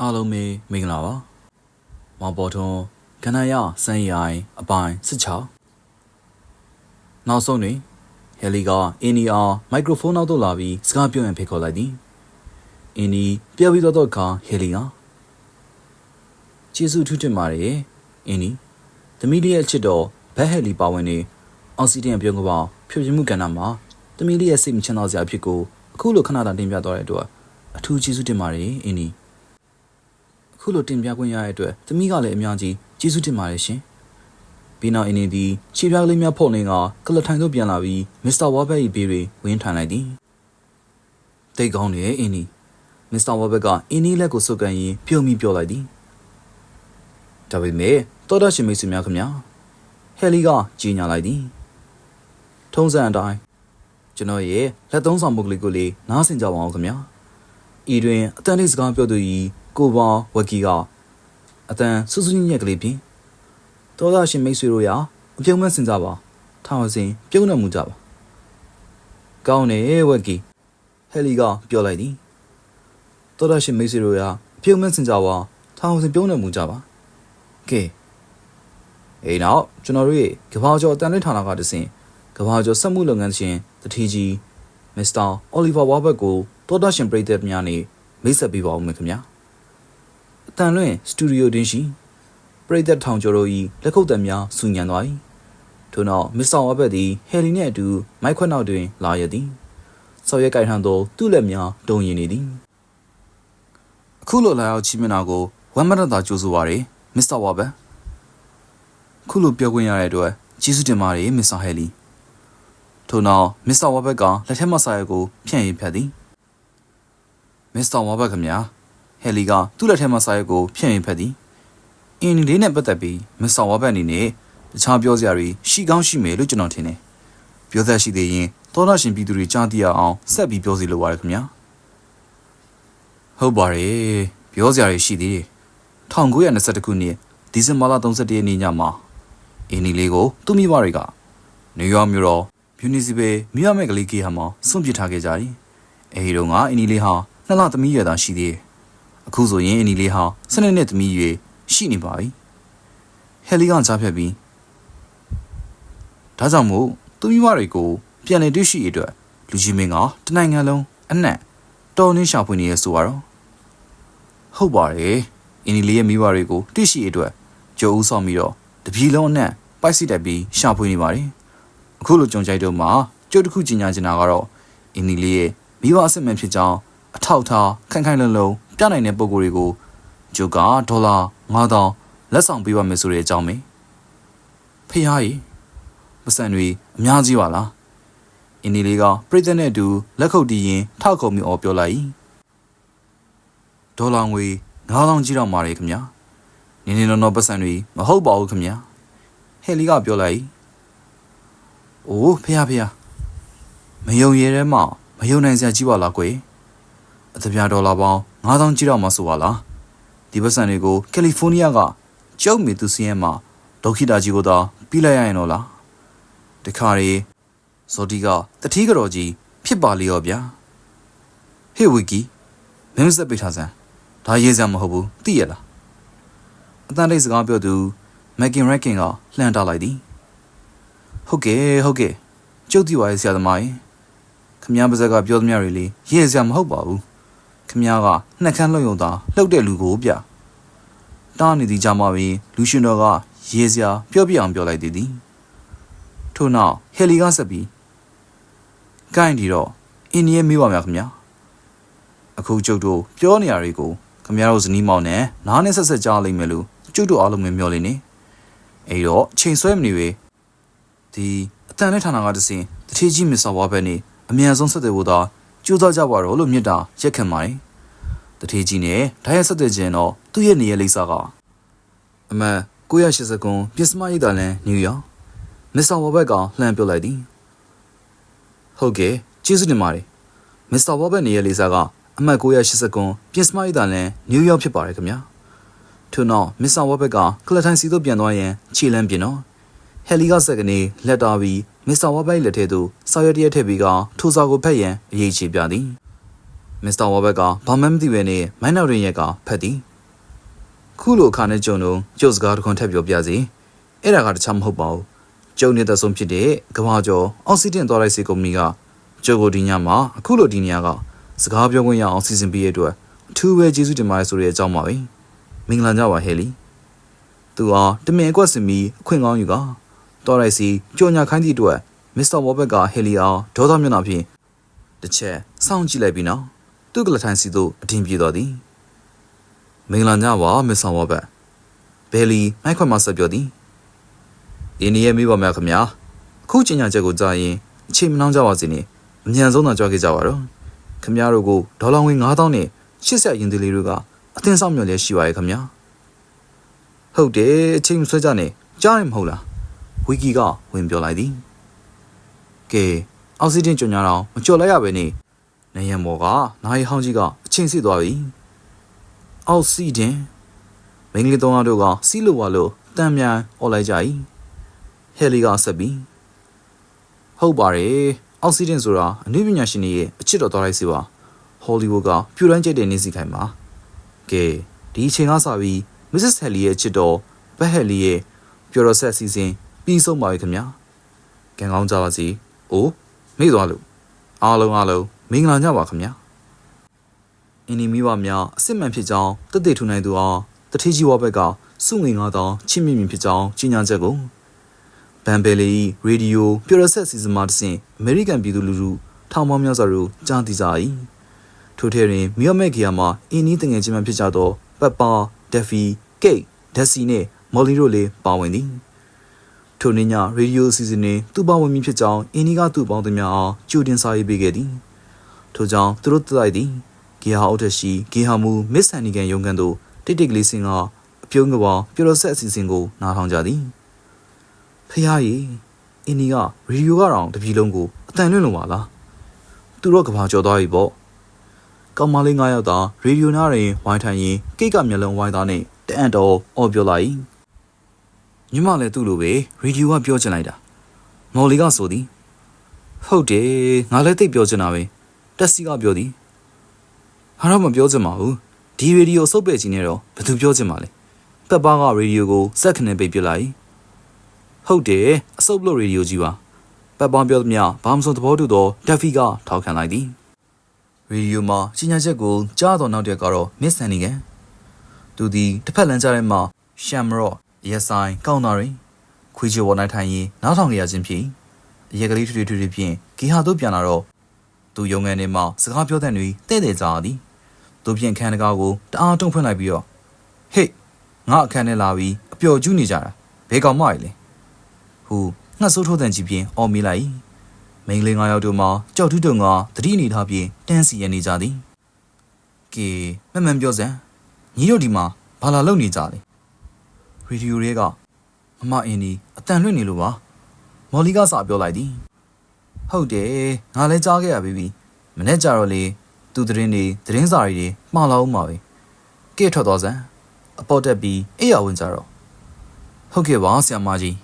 အားလုံးပဲမင်္ဂလာပါမောင်ပေါ်ထွန်းကနရစမ်းရိုင်အပိုင်း16နောက်ဆုံးတွင်ဟယ်လီကအင်းနီအားမိုက်ခရိုဖုန်းနောက်သို့လာပြီးစကားပြောရန်ဖိတ်ခေါ်လိုက်သည်အင်းနီပြောပြီးတော့တော့အခါဟယ်လီကကျေးဇူးထူးတင်ပါတယ်အင်းနီသမီးလေးရဲ့အချစ်တော်ဘက်ဟယ်လီပါဝင်နေအောက်ဆီဒန့်ပြုံးကပောင်ဖြိုပြမှုကဏ္ဍမှာသမီးလေးရဲ့စိတ်မချမ်းသာစရာအဖြစ်ကိုအခုလိုခဏတာတင်ပြသွားတဲ့အတွက်အထူးကျေးဇူးတင်ပါတယ်အင်းနီအ ခုလိုတင်ပြခွင့်ရတဲ့အတွက်သမီးကလည်းအများကြီးကျေးဇူးတင်ပါတယ်ရှင်။ပြီးနောက်အင်းနေသည်ခြေပြားကလေးများဖုန်နေကကလထိုင်သို့ပြန်လာပြီးမစ္စတာဝါဘက်၏ဘေးတွေဝင်းထိုင်လိုက်သည်။တိတ်ကောင်းတယ်အင်းနီမစ္စတာဝါဘက်ကအင်းနီလက်ကိုစုပ်ကန်ရင်းပြုံးမိပြောလိုက်သည်။ဒါပေမဲ့တော်တော်ရှင်မိတ်ဆွေများခင်ဗျာဟယ်လီကကြီးညာလိုက်သည်။ထုံးစံအတိုင်းကျွန်တော်ရဲ့လက်သုံးဆောင်မှုကလေးကိုလေးနားဆင်ကြပါအောင်ခင်ဗျာ။ဤတွင်အတန်လေးစကားပြောသူ၏ ကိုပေါင်းဝက်ကီကအတန်ဆူဆူညံ့ညံ့ကလေးဖြင့်တော်သားရှင်မိတ်ဆွေတို့ရာအပြုံးမဲ့စင်စားပါထောင်စင်ပြုံးနေမှုကြပါကောင်းတယ်ဝက်ကီဟယ်လီကပြောလိုက်သည်တော်သားရှင်မိတ်ဆွေတို့ရာအပြုံးမဲ့စင်စားပါထောင်စင်ပြုံးနေမှုကြပါကဲအေးနောက်ကျွန်တော်တို့ရဲ့ကဘာကျော်အတန်လေးဌာနကတဆင်ကဘာကျော်စက်မှုလုပ်ငန်းရှင်တထီကြီးမစ္စတာအိုလီဗာဝါဘတ်ကိုတော်သားရှင်ပြည်သက်များနေမိတ်ဆက်ပေးပါဦးမယ်ခင်ဗျာအ တန်လွင့်စတူဒီယိုတွင်ရှိပရိသတ်ထောင်ကျော်တို့၏လက်ခုပ်သက်များဆူညံသွား၏ထို့နောက်မစ္စတာဝဘတ်သည်ဟယ်လီနှင့်အတူမိုက်ခွက်နောက်တွင် လာရသည်ဆော်ရဲကြိုင်ထံသို့သူ့လက်များတုံရင်နေသည်အခုလိုလာရောက်ချီးမြှင့်တာကိုဝမ်းမရတာကြိုးဆိုပါရယ်မစ္စတာဝဘတ်ခုလိုပြောခွင့်ရတဲ့အတွက်ကျေးဇူးတင်ပါတယ်မစ္စတာဟယ်လီထို့နောက်မစ္စတာဝဘတ်ကလက်ထက်မဆာရဲကိုဖြန့်ရင်ဖြတ်သည်မစ္စတာဝဘတ်ခင်ဗျာ ဟယ်လီကသူ့လက်ထဲမှာစာရွက်ကိုဖြန့်ရင်ဖက်သည်အင်းဒီလေးနဲ့ပတ်သက်ပြီးမစ္စတာဝါဘတ်အနေနဲ့တခြားပြောစရာတွေရှိကောင်းရှိမယ်လို့ကျွန်တော်ထင်တယ်ပြောသက်ရှိသေးရင်သောတာရှင်ပြည်သူတွေကြားသိရအောင်ဆက်ပြီးပြောစီလိုပါတယ်ခင်ဗျာဟုတ်ပါတယ်ပြောစရာတွေရှိသေးတယ်1922ခုနှစ်ဒီဇင်ဘာလ31ရက်နေ့ညမှာအင်းဒီလေးကိုသူ့မိဘတွေကနယူးယောက်မြို့တော်မြူနီစီပယ်မြို့ရမဲ့ကလေးကေဟာမှာစွန့်ပစ်ထားခဲ့ကြတယ်အဲဒီတော့ကအင်းဒီလေးဟာနှစ်လသမီးရွယ်သားရှိသေးတယ် အခုဆိုရင်အနီလေးဟာစနစ်နဲ့သမီးရွေရှိနေပါပြီဟယ်လီကကြားဖြတ်ပြီးဒါကြောင့်မို့သူမိမတွေကိုပြန်လည်တွေ့ရှိရတဲ့လူကြီးမင်းကတနိုင်ငံလုံးအနှံ့တော်နှင်းရှာဖွေနေရဆိုတော့ဟုတ်ပါတယ်အနီလေးရဲ့မိဘတွေကိုတွေ့ရှိရတဲ့ကြိုးဦးဆောင်ပြီးတော့တပြည်လုံးအနှံ့ပိုက်စစ်တက်ပြီးရှာဖွေနေပါတယ်အခုလိုကြုံကြိုက်တော့မှကျုပ်တစ်ခုကြီးညာချင်တာကတော့အနီလေးရဲ့မိဘအစစ်မှန်ဖြစ်ကြောင်းအထောက်ထားခိုင်ခိုင်လုံလုံ ပြနိုင်တဲ့ပုံကိုယ်တွေကိုဂျိုကဒေါ်လာ9000လက်ဆောင်ပေးပါမယ်ဆိုတဲ့အကြောင်းပဲဖေဟာကြီးပစံတွေအများကြီးပါလားအင်းဒီလေးကပြည်သက်နဲ့အတူလက်ခုပ်တီးရင်ထောက်ခုံမျိုးအော်ပြောလိုက်ဒေါ်လာငွေ9000ကြီးတော့မာတယ်ခင်ဗျာနင်းနေတော့ပစံတွေမဟုတ်ပါဘူးခင်ဗျာဟယ်လီကပြောလိုက်အိုးဖေဟာဖေဟာမယုံရဲထဲမှာမယုံနိုင်စရာကြီးပါလားကွယ်အသပြားဒေါ်လာပေါင်း 9000ကြီးတော့မှဆိုပါလားဒီပတ်စံတွေကိုကယ်လီဖိုးနီးယားကကျုပ်မီသူစီယန်မှာဒေါခိတာကြီးကိုသာပြီးလိုက်ရရင်တော့လားတခါရီဇော်ဒီကတတိကတော်ကြီးဖြစ်ပါလေရောဗျာဟေးဝီကီမင်းစက်ပိတ်ထားစမ်းဒါရေးစမ်းမဟုတ်ဘူးသိရလားအတန်တိတ်စကားပြောသူမက်ကင်ရက်ကင်ကလှမ်းတားလိုက်သည်ဟုတ်ကဲ့ဟုတ်ကဲ့ကျုပ်ဒီဝါရဲ့ဆရာသမားရင်ခမည်းပါဇက်ကပြောသမျှတွေလေရေးစရာမဟုတ်ပါဘူး ခမည်းကနှက်ခမ်းလှုပ်ယုံသာလှုပ်တဲ့လူကိုဗျတားနေသည်ကြမှာပင်လူရှင်တော်ကရေးစရာပြောပြအောင်ပြောလိုက်သည်သည်ထို့နောက်ဟယ်လီကဆက်ပြီးကိုင်းဒီတော့အင်းရဲ့မေးပါများခမည်းအခုကျုပ်တို့ပြောနေရတွေကိုခမည်းတို့ဇနီးမောင်နဲ့နားနဲ့ဆက်ဆက်ကြားလိမ့်မယ်လို့ကျုပ်တို့အားလုံးပဲမျှော်လင့်နေအဲ့တော့ချိန်ဆွဲမနေပဲဒီအတန်နဲ့ဌာနကတစင်တထေးကြီးမစ္စတာဝါဘက်နေအမြန်ဆုံးဆက်သွယ်ဖို့သာ ကြိုးစားကြပါတော့လို့မြစ်တာရက်ခံပါတယ်။တထေးကြီးနဲ့ဓာတ်ရဆက်သွယ်ခြင်းတော့သူ့ရဲ့နေရာလိပ်စာကအမှန်980ကွန်ပြင်စမရိတ်တာလန်နယူးယောက်မစ္စတာဝါဘက်ကလှမ်းပြောလိုက်သည်။ဟုတ်ကဲ့ကျေးဇူးတင်ပါတယ်။မစ္စတာဝါဘက်နေရာလိပ်စာကအမှတ်980ကွန်ပြင်စမရိတ်တာလန်နယူးယောက်ဖြစ်ပါတယ်ခင်ဗျာ။ထို့နောက်မစ္စတာဝါဘက်ကကလထိုင်စီသို့ပြန်သွားရန်ခြေလမ်းပြင်တော့ဟယ်လီကစက်ကနေလက်တာပြီး မစ္စတာဝါဘက်လက်ထဲသို့စာရွက်တရက်ထည့်ပြီးကထိုစာကိုဖတ်ရန်အရေးချပြသည်မစ္စတာဝါဘက်ကဘာမှမသိဘဲနဲ့မိုင်းနောက်ရင်ရက်ကဖတ်သည်ခုလိုအခါနဲ့ကြုံတော့ကျုပ်စကားတစ်ခွန်းထပ်ပြောပြစီအဲ့ဒါကတခြားမဟုတ်ပါဘူးကျုံနေတဲ့ဆုံးဖြစ်တဲ့ကဘာကျော်အောက်ဆီဒင့်သွားလိုက်စေကုမ္ပဏီကကျုပ်ကိုဒီညမှာအခုလိုဒီနေရာကစကားပြောခွင့်ရအောင်စီစဉ်ပေးရတဲ့အတွက်အထူးပဲကျေးဇူးတင်ပါတယ်ဆိုတဲ့အကြောင်းပါပဲမင်္ဂလာညပါဟဲလီသူအားတမင်အကွက်စင်ပြီးအခွင့်ကောင်းယူက သွားလိုက်စီကြော်ညာခိုင်းသည့်အတွက်မစ္စတာဝေါ်ဘက်ကဟဲလီအားဒေါသမျက်နှာဖြင့်တစ်ချက်စောင့်ကြည့်လိုက်ပြီးနောက်သူ့ကလထိုင်စီသို့အထင်ပြေတော်သည်မင်္ဂလာညပါမစ္စတာဝေါ်ဘက်ဘယ်လီမိုက်ခွက်မှဆက်ပြောသည်အင်းရဲ့မိဘများခင်ဗျာအခုကျင်ညာချက်ကိုကြားရင်အချိန်မနှောင်းကြပါစေနဲ့အမြန်ဆုံးသာကြွားခဲ့ကြပါတော့ခင်ဗျားတို့ကိုဒေါ်လာငွေ9000နဲ့80ရင်သေးလေးတို့ကအသင်းဆောင်မျှော်လျက်ရှိပါရဲ့ခင်ဗျာဟုတ်တယ်အချိန်မဆွဲကြနဲ့ကြားရင်မဟုတ်လား ဝီကီကဝင်ပြောလိုက်သည်ကဲအောက်ဆီဒင့်ကြွညာတော့မကြော်လိုက်ရပဲနေနေရမော်ကနိုင်ဟောင်းကြီးကအချင်းစစ်သွားပြီအောက်ဆီဒင့်မင်္ဂလိသုံးယောက်တို့ကစီးလို့ဝါလို့တန်မြန်អော်လိုက်ကြ၏ဟယ်လီကဆက်ပြီးဟုတ်ပါတယ်အောက်ဆီဒင့်ဆိုတာအနည်းပညာရှင်တွေရဲ့အချစ်တော်သွားလိုက်စီပါဟောလီဝုဒ်ကပြူရန်ကျိတ်တဲ့နေစီခိုင်ပါကဲဒီအချိန်ကစပြီးမစ္စစ်ဟယ်လီရဲ့အချစ်တော်ဘက်ဟယ်လီရဲ့ပျော်တော်ဆက်စီစဉ် ပြီးဆုံးပါပြီခင်ဗျာကံကောင်းကြပါစီအိုးမေ့သွားလို့အားလုံးအားလုံးမင်္ဂလာညပါခင်ဗျာအင်းဒီမိဘများအစစ်မှန်ဖြစ်ကြောင်းတသက်ထူနိုင်သူအောင်တထေးကြီးဝဘက်ကစုငွေ9000ချင်းမြင့်မြင့်ဖြစ်ကြောင်းကြီးညာချက်ကိုဘန်ဘယ်လီရေဒီယိုပျော်ရဆက်စီစဉ်မှတဆင့်အမေရိကန်ပြည်သူလူထုထောင်ပေါင်းများစွာတို့ကြားသိကြ၏ထိုထဲတွင်မီယိုမက်ဂီယာမှာအင်းနီးတငယ်ချင်းများဖြစ်ကြသောပက်ပါဒက်ဖီကိတ်ဒက်စီနှင့်မော်လီတို့လည်းပါဝင်သည် ထိုနေ့ညရေဒီယိုအစီအစဉ်တွင်သူ့ပါဝင်မည်ဖြစ်ကြောင်းအင်းနီးကသူ့ပေါင်းသူများအားကြိုတင်စာရေးပေးခဲ့သည်ထို့ကြောင့်သူတို့တိုက်သည်ဂီဟာအောက်ထရှိဂီဟာမူမစ်ဆန်နီကန်ရုံကန်တို့တိတ်တိတ်ကလေးစင်ကအပြုံးကပောင်ပြတော်ဆက်အစီအစဉ်ကိုနားထောင်ကြသည်ဖះကြီးအင်းနီကရေဒီယိုကတော့တပြီလုံးကိုအတန်လွင့်လုံးပါလားသူတော့ကဘာကျော်သွားပြီပေါ့ကောင်မလေး9ယောက်သာရေဒီယိုနားတွင်ဝိုင်းထိုင်ရင်ကိတ်ကမျက်လုံးဝိုင်းသားနဲ့တအံ့တော်အော်ပြောလိုက် ညီမလည်းသူ့လိုပဲရေဒီယိုကပြောချင်လိုက်တာမော်လီကဆိုသည်ဟုတ်တယ်ငါလည်းသိပ်ပြောချင်တာပဲတက်စီကပြောသည်ဟာတော့မပြောချင်ပါဘူးဒီရေဒီယိုစုပ်ပဲ့ကြီးနေတော့ဘယ်သူပြောချင်ပါလဲပက်ပါကရေဒီယိုကိုစက်ခနဲ့ပိတ်ပစ်လိုက်ဟုတ်တယ်အစုပ်လို့ရေဒီယိုကြီးပါပက်ပါပြောသမျှဘာမှမဆုံးသဘောတူတော့ဒက်ဖီကထောက်ခံလိုက်သည်ရေဒီယိုမှာကြီးညာချက်ကိုကြားတော်နောက်တဲ့ကတော့မစ်ဆန်နီကန်သူသည်တစ်ဖက်လမ်းကြားထဲမှာရှမ်မ ရော့ရက်ဆိုင်ကောင်းသားရင်ခွေးချေဝနိုင်ထိုင်ရင်နောက်ထောင်ကြရခြင်းဖြစ်အရက်ကလေးထွေထွေထွေဖြင့်ဂီဟာတို့ပြန်လာတော့သူယုံငန်းထဲမှာစကားပြောတဲ့တွေတဲ့တဲ့ကြသည်သူဖြင့်ခန်းတကားကိုတအားတုံဖွင့်လိုက်ပြီးတော့ဟေ့ငါအခန်းထဲလာပြီးအပျော်ကျူးနေကြတာဘဲကောင်မကြီးလဲဟူငှက်ဆိုးထိုးတဲ့ကြီးဖြင့်အော်မိလိုက်မိန်းကလေးငါးယောက်တို့မှာကြောက်ထုတုံကတတိအနေထားဖြင့်တန်းစီရနေကြသည်ကဲမမှန်ပြောစမ်းညီတို့ဒီမှာဘာလာလုပ်နေကြလဲ ရေဒီယိုတွေကမမအင်းဒီအတန်လွင့်နေလို့ပါမော်လီကစပြောလိုက်သည်ဟုတ်တယ်ငါလည်းကြားခဲ့ရပြီပြီမနေ့ကျတော့လေသူသတင်းတွေသတင်းစာတွေမှားလာအောင်ပါပဲကဲထွက်သွားစမ်းအပေါ်တက်ပြီးအိယာဝင်ကြတော့ဟုတ်ကဲ့ပါဆရာမကြီး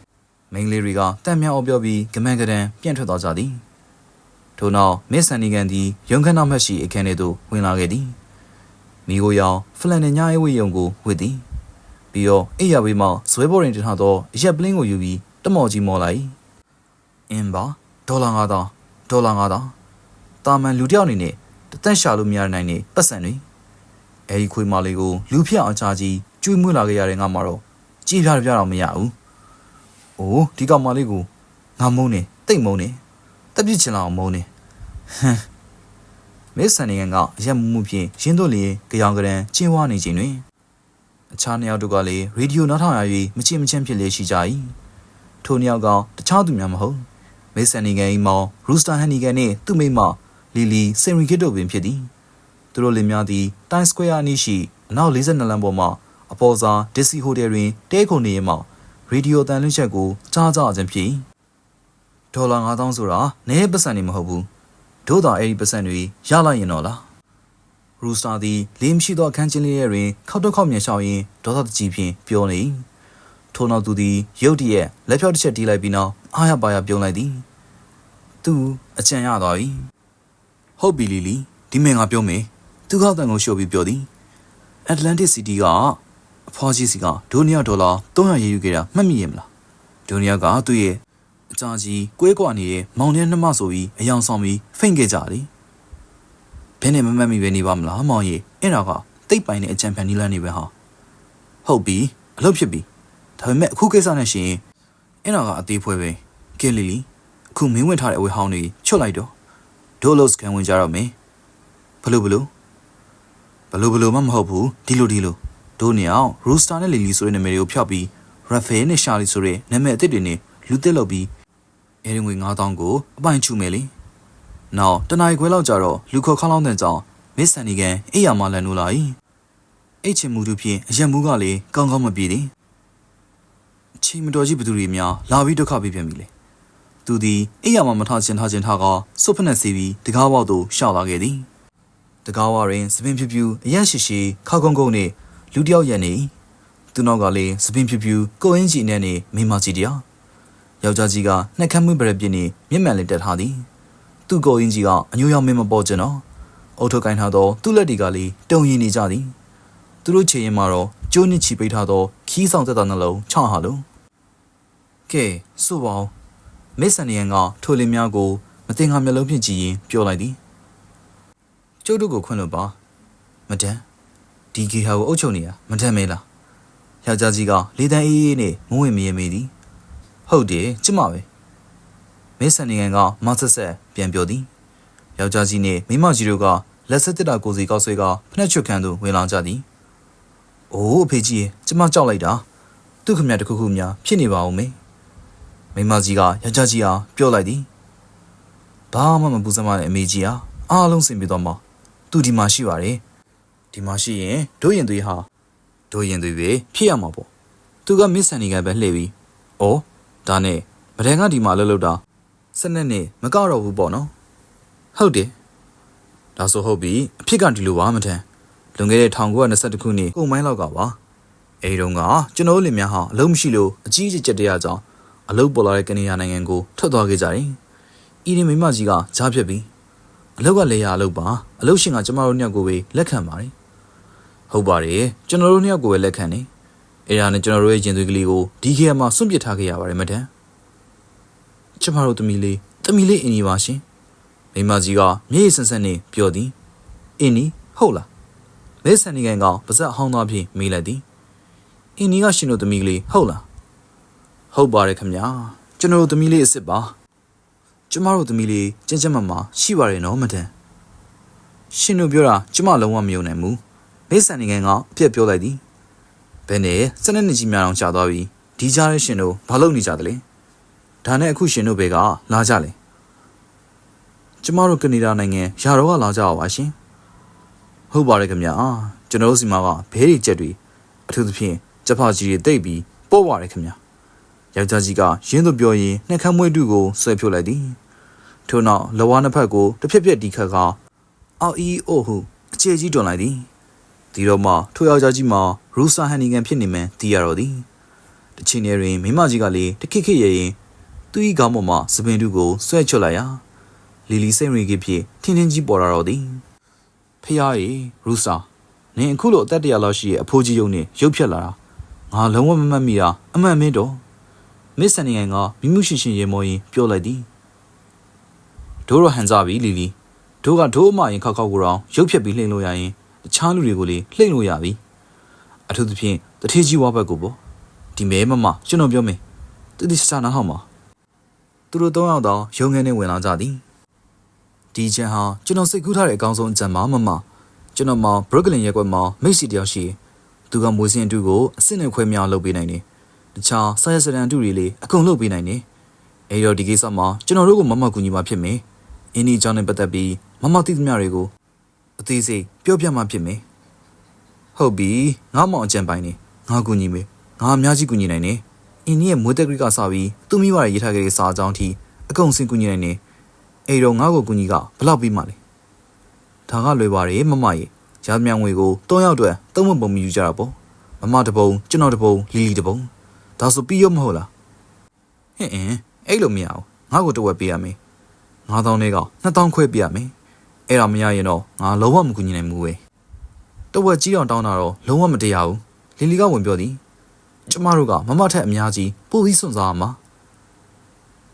မိန်းကလေးတွေကတန်မြောင်အောင်ပြောပြီးကမန်ကတန်ပြန့်ထွက်သွားကြသည်ထို့နောက်မစ်ဆန်နီကန်သည်ရုံခန်းနောက်မှရှိအခန်းထဲသို့ဝင်လာခဲ့သည်မိကိုရောင်ဖလန်နဲ့ညအိဝေးယုံကိုဝစ်သည် ပြီးတော့အိယာဝေးမှဇွဲပေါ်ရင်တင်ထားသောအရက်ပလင်းကိုယူပြီးတမော်ကြီးမော်လိုက်အင်းပါဒေါ်လာ9000ဒေါ်လာ9000တာမန်လူတစ်ယောက်အနေနဲ့တသက်ရှာလို့မရနိုင်နေပတ်စံတွေအဲဒီခွေမလေးကိုလူဖြတ်အောင်ချကြီးကျွေးမွေးလာခဲ့ရတဲ့ငါမှတော့ကြည်ပြပြတော့မရဘူး။အိုးဒီကောင်မလေးကိုငါမုန်းနေတိတ်မုန်းနေတက်ပြစ်ချင်လာအောင်မုန်းနေဟမ်မစ်ဆန်နီဂန်ကအရက်မှုမှုဖြင့်ရင်းတို့လျင်ကြောင်ကရန်ကျင်းဝါနေခြင်းတွင် အခြားနှစ်ယောက်တို့ကလည်းရေဒီယိုနားထောင်ရ၍မချင်မချင်းဖြစ်လေရှိကြ၏ထိုနှစ်ယောက်ကတခြားသူများမဟုတ်မစ်ဆန်နီဂန်၏မောင်ရူစတာဟန်နီဂန်နှင့်သူ့မိမလီလီစင်ရီကစ်တို့ပင်ဖြစ်သည်သူတို့လင်များသည်တိုင်းစကွဲယာအနီးရှိအနောက်42လမ်းပေါ်မှအပေါ်စားဒစ်စီဟိုတယ်တွင်တဲခုန်နေရမှရေဒီယိုတန်လွှင့်ချက်ကိုကြားကြခြင်းဖြစ်ဒေါ်လာ9000ဆိုတာနည်းပတ်စံနေမဟုတ်ဘူးတို့သာအဲ့ဒီပတ်စံတွေရလိုက်ရင်တော့လား ရူစတာသည်လင်းရှိသောအခန်းချင်းလေးတွင်ခောက်တော့ခောက်မြန်ရှောင်းရင်းဒေါသတကြီးဖြင့်ပြောနေထို့နောက်သူသည်ရုတ်တရက်လက်ဖြောက်တစ်ချက်တီးလိုက်ပြီးနောက်အားရပါရပြုံးလိုက်သည်သူအကြံရသွားပြီဟုတ်ပြီလီလီဒီမင်ငါပြောမယ်သူကအတန်ကိုရှို့ပြီးပြောသည်အတ္တလန်တစ်စီးတီးကအအဖွားကြီးစီကဒိုနီယာဒေါ်လာ300ရေးယူခဲ့တာမှတ်မိရဲ့မလားဒိုနီယာကသူ့ရဲ့အကြာကြီးကွဲကွာနေတဲ့မောင်နှင်းနှမဆိုပြီးအယောင်ဆောင်ပြီးဖိန့်ခဲ့ကြတယ် ဘယ်နဲ့မမှတ်မိပဲနေပါမလားမောင်ကြီးအဲ့ဒါကတိတ်ပိုင်တဲ့အကြံဖန်နီလန်းနေပဲဟာဟုတ်ပြီအလုပ်ဖြစ်ပြီဒါပေမဲ့အခုကိစ္စနဲ့ရှင်အဲ့ဒါကအသေးဖွဲပဲကဲလီလီအခုမင်းဝင်ထားတဲ့အဝေးဟောင်းတွေချွတ်လိုက်တော့ဒိုလိုစကန်ဝင်ကြတော့မင်းဘလို့ဘလို့ဘလို့ဘလို့မှမဟုတ်ဘူးဒီလိုဒီလိုဒိုနေအောင်ရူစတာနဲ့လီလီဆိုတဲ့နာမည်တွေကိုဖျောက်ပြီးရဖဲနဲ့ရှာလီဆိုတဲ့နာမည်အသစ်တွေနဲ့လူသစ်လုပ်ပြီးအဲရင်ငွေ9000ကိုအပိုင်ချူမယ်လေ နောက်တနင်္ဂနွေခွဲလောက်ကြတော့လူခေါ်ခေါင်းလောင်းတဲ့ကြောင့်မစ်ဆန်နီကန်အိယာမလန်နိုလာ၏အဲ့ချင်မှုတို့ဖြင့်အရက်မှုကလည်းကောင်းကောင်းမပြေသည်အချိန်မတော်ကြီးဘသူတွေများလာပြီးဒုက္ခပေးပြန်ပြီလေသူသည်အိယာမမထချင်းထချင်းထားကစွတ်ဖက်နဲ့စီးပြီးတကားပေါက်သို့ရှောက်လာခဲ့သည်တကားဝတွင်စပင်ဖြူဖြူအရက်ရှိရှိခောက်ကုန်းကုန်းနှင့်လူတစ်ယောက်ရက်နေသူနောက်ကလည်းစပင်ဖြူဖြူကိုအင်းကြီးနဲ့နေမိမကြီးတယောက်ယောက်ျားကြီးကနှက်ခမ်းမှုပရပြင်းနှင့်မျက်မှန်လေးတက်ထားသည် သူ့ကိုအင်းကြီးကအညိုရောင်မင်းမပေါ်ကျင်တော့အုတ်ထုတ်ကင်ထားသောသူ့လက်တွေကလည်းတုံရင်နေကြသည်သူတို့ချေရင်မှာတော့ကျိုးနစ်ချီပိတ်ထားသောခီးဆောင်သက်သာနှလုံးချဟာလုံးကဲဆိုပါဦးမစ်ဆန်နီယန်ကထိုလင်များကိုမတင်ငါမျက်လုံးဖြင့်ကြည့်ရင်ပြောလိုက်သည်ကျုပ်တို့ကိုခွင့်လို့ပါမတန်ဒီဂီဟာကိုအုပ်ချုပ်နေရမတန်မဲလားယောက်ျားကြီးကလေတန်းအေးအေးနဲ့မဝင်မရမေးသည်ဟုတ်တယ်ကျမပဲ မစ်ဆန်နီယန်ကမဆက်ဆက်ပြန်ပြောသည်ယောက်ျားကြီးနဲ့မိမကြီးတို့ကလက်ဆက်တစ်တာကိုစီကောက်ဆွဲကဖနှက်ချွတ်ခန်းသို့ဝင်လာကြသည်။အိုးအဖေကြီးရေကျမကြောက်လိုက်တာ။သူ့ခမရတခုခုများဖြစ်နေပါဦးမေ။မိမကြီးကယောက်ျားကြီးအားပြောလိုက်သည်။ဘာမှမပူစမ်းမနဲ့အမေကြီးဟာအားလုံးစင်ပြေတော့မှသူဒီမှာရှိပါတယ်။ဒီမှာရှိရင်တို့ရင်သွေးဟာတို့ရင်သွေးပဲဖြစ်ရမှာပေါ့။သူကမစ်ဆန်နီကပဲလှည့်ပြီး။အော်ဒါနဲ့မဒန်ကဒီမှာလှုပ်လှုပ်တာ စနက်နဲ့မကတော့ဘူးပေါ့နော်။ဟုတ်တယ်။ဒါဆိုဟုတ်ပြီအဖြစ်ကဒီလိုပါမထန်လွန်ခဲ့တဲ့1922ခုနှစ်ကုန်ပိုင်းလောက်ကပါအဲဒီတုန်းကကျွန်တော်တို့လင်များဟာအလုံးမရှိလို့အကြီးအကျယ်တရားကြောင့်အလုတ်ပေါ်လာတဲ့ကနေဒါနိုင်ငံကိုထွက်သွားခဲ့ကြတယ်။ဤရင်မိမကြီးကကြားဖြတ်ပြီးအလုတ်ကလေယာအလုတ်ပါအလုတ်ရှင်ကကျမတို့နှစ်ယောက်ကိုပဲလက်ခံပါတယ်။ဟုတ်ပါတယ်ကျွန်တော်တို့နှစ်ယောက်ကိုပဲလက်ခံနေ။အဲဒါနဲ့ကျွန်တော်တို့ရဲ့ရင်သွေးကလေးကိုဒီခေတ်မှာစွန့်ပစ်ထားခဲ့ရပါတယ်မတန်။ ကျမတို့သမီးလေးသမီးလေးအင်းကြီးပါရှင်။မိမကြီးကမျက်ရည်ဆန်းဆန်းနဲ့ပြောသည်။အင်းကြီးဟုတ်လား။မဲဆန်နီကန်ကပါဇက်ဟောင်းသားဖြင့်မေးလိုက်သည်။အင်းကြီးကရှင်တို့သမီးကလေးဟုတ်လား။ဟုတ်ပါတယ်ခင်ဗျာ။ကျွန်တော်တို့သမီးလေးအစ်စ်ပါ။ကျမတို့သမီးလေးကျန်းကျန်းမာမာရှိပါတယ်နော်မတန်။ရှင်တို့ပြောတာကျမလုံးဝမယုံနိုင်ဘူး။မဲဆန်နီကန်ကအပြက်ပြောလိုက်သည်။ဘယ်နဲ့စနေနေ့ကြီးများအောင်ကြာသွားပြီ။ဒီကြားရဲ့ရှင်တို့ဘာလုပ်နေကြသလဲ။ ဒါနဲ့အခုရှင်တို့ဘက်ကလာကြလေ။ကျမတို့ကနေဒါနိုင်ငံယာတော့ကလာကြပါရှင်။ဟုတ်ပါတယ်ခင်ဗျာကျွန်တော်တို့စီမှာကဘဲတွေကြက်တွေအထူးသဖြင့်ကြက်ဖကြီးတွေတိတ်ပြီးပို့ပါတယ်ခင်ဗျာယောက်ျားကြီးကရင်းသူပြောရင်နှက်ခမ်းမွေးတူကိုဆွဲဖြုတ်လိုက်သည်ထို့နောက်လဝါနှစ်ဖက်ကိုတစ်ဖြက်ဖြက်တီခတ်ကအော်အီအိုဟုအခြေကြီးတွန်လိုက်သည်ဒီတော့မှထိုယောက်ျားကြီးမှာရူဆာဟန်နီဂန်ဖြစ်နေမှန်းသိရတော့သည်တချင်နေတွင်မိမကြီးကလည်းတခစ်ခစ်ရရင် သူ့ဤကောင်းပေါ်မှစပင်တူကိုဆွဲချွတ်လိုက်ရာလီလီစိတ်ရီကဖြစ်ထင်းထင်းကြီးပေါ်လာတော့သည်ဖះရေရူဆာနင်အခုလိုအသက်တရာလောက်ရှိရဲ့အဖိုးကြီးယုံနဲ့ရုပ်ဖြတ်လာတာငါလုံးဝမမှတ်မိတာအမှန်မင်းတော့မစ်ဆန်နီယန်ကမိမှုရှင်ရှင်ရေမောရင်ပြောလိုက်သည်တို့ရဟန်စားပြီလီလီတို့ကတို့အမရင်ခောက်ခောက်ကိုတော့ရုပ်ဖြတ်ပြီးလှိမ့်လို့ရရင်တခြားလူတွေကိုလေလှိမ့်လို့ရပြီအထူးသဖြင့်တထေးကြီးဝါဘက်ကိုပေါ့ဒီမဲမမကျွန်တော်ပြောမယ်သူဒီစာနာဟောင်းပါ သူတို့သုံးယောက်တော့ရုံငန်းနဲ့ဝင်လာကြသည်ဒီချန်ဟာကျွန်တော်စိတ်ကူးထားတဲ့အကောင်းဆုံးအကြံပါမမကျွန်တော်မှဘရုကလင်ရက်ကွက်မှာမိတ်စီတယောက်ရှိသူကမွေးစင်အတူကိုအစ်စ်နဲ့ခွဲမြောက်လုပ်ပေးနိုင်တယ်တခြားဆာရစရန်အတူတွေလေအကုန်လုပ်ပေးနိုင်တယ်အဲတော့ဒီကိစ္စမှာကျွန်တော်တို့ကမမကူညီမှာဖြစ်မယ်အင်းဒီကြောင့်နဲ့ပတ်သက်ပြီးမမသိသမျှတွေကိုအသေးစိတ်ပြောပြမှဖြစ်မယ်ဟုတ်ပြီငါမောင်အကြံပိုင်းနေငါကူညီမယ်ငါအများကြီးကူညီနိုင်တယ် အင်းဒီရဲ့မွေးတက်ကရိကစပြီးသူ့မိဘရဲ့ရေးထားခဲ့တဲ့စာအကြောင်းထိအကုန်စင်ကူညီနိုင်တယ်အဲ့တော့ငါ့ကိုကူညီကဘယ်လောက်ပြီးမှလဲဒါကလွယ်ပါတယ်မမရေရာမြငွေကို၃ယောက်အတွက်သုံးမပုံမယူကြတာပေါ့မမတပုံကျွန်တော်တပုံလီလီတပုံဒါဆိုပြီးရမဟုတ်လားဟင်အင်းအဲ့လိုမရအောင်ငါ့ကိုတဝက်ပေးရမယ်9000နဲ့က2000ခွဲပေးရမယ်အဲ့ဒါမရရင်တော့ငါလုံးဝမကူညီနိုင်ဘူးပဲတဝက်ကြီးအောင်တောင်းတာတော့လုံးဝမတရားဘူးလီလီလီကဝင်ပြောသည် ကျမတို့ကမမထက်အများကြီးပို့ပြီးစွန့်စားရမှာ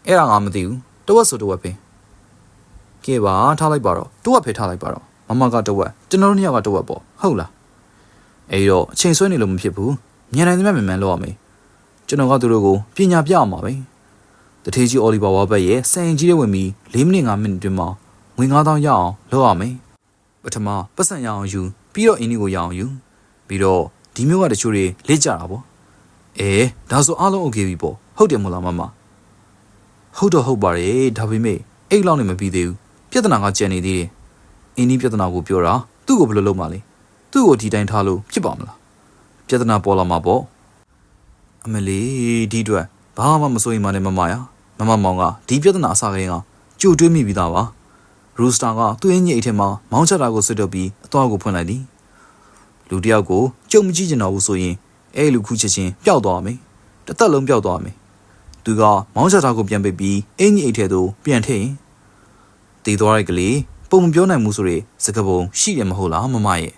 အဲ့ဒါငါမသိဘူးတဝက်ဆိုတဝက်ပဲကဲပါထားလိုက်ပါတော့တဝက်ဖယ်ထားလိုက်ပါတော့မမကတဝက်ကျွန်တော်တို့နှစ်ယောက်ကတဝက်ပေါ့ဟုတ်လားအဲ့တော့အချိန်ဆွဲနေလို့မဖြစ်ဘူးမြန်နိုင်သမျှမြန်မြန်လုပ်ရမယ်ကျွန်တော်ကသူတို့ကိုပညာပြအောင်ပါပဲတထေးကြီးအော်လီဗာဝါဘတ်ရဲ့စံရင်ကြီးတဲ့ဝင်ပြီး၄မိနစ်၅မိနစ်တွင်မှာငွေ9000ရအောင်လုပ်ရမယ်ပထမပတ်စံရအောင်ယူပြီးတော့အင်းဒီကိုရအောင်ယူပြီးတော့ဒီမျိုးကတချို့တွေလက်ကြတာပေါ့ အေးဒါဆိုအားလုံး okay ပြီပေါ့ဟုတ်တယ်မလားမမဟုတ်တော့ဟုတ်ပါတယ်ဒါပေမဲ့အဲ့လောက်နဲ့မပြီးသေးဘူးပြဿနာကကြံနေသေးတယ်အင်းဒီပြဿနာကိုပြောတာသူ့ကိုဘယ်လိုလုပ်မှလဲသူ့ကိုဒီတိုင်းထားလို့ဖြစ်ပါမလားပြဿနာပေါ်လာမှာပေါ့အမလီဒီအတွက်ဘာမှမစိုးရိမ်ပါနဲ့မမရမမမောင်ကဒီပြဿနာအစကတည်းကကြိုတွေးမိပြီးသားပါရူစတာကသူ့အင်းကြီးအိတ်ထဲမှာမောင်းချတာကိုဆွတ်တုပ်ပြီးအသွားကိုဖွင့်လိုက်သည်လူတယောက်ကိုကြုံမကြည့်ကျင်တော့ဘူးဆိုရင် အဲ့လူခုချက်ချင်းပျောက်သွားမယ်တစ်သက်လုံးပျောက်သွားမယ်သူကမောင်းချတာကိုပြန်ပိတ်ပြီးအင်ကြီးအိတ်ထဲသို့ပြန်ထည့်ရင်တည်သွားတဲ့ကလေးပုံမပြောနိုင်ဘူးဆိုရယ်စကပုံရှိတယ်မဟုတ်လားမမရဲ့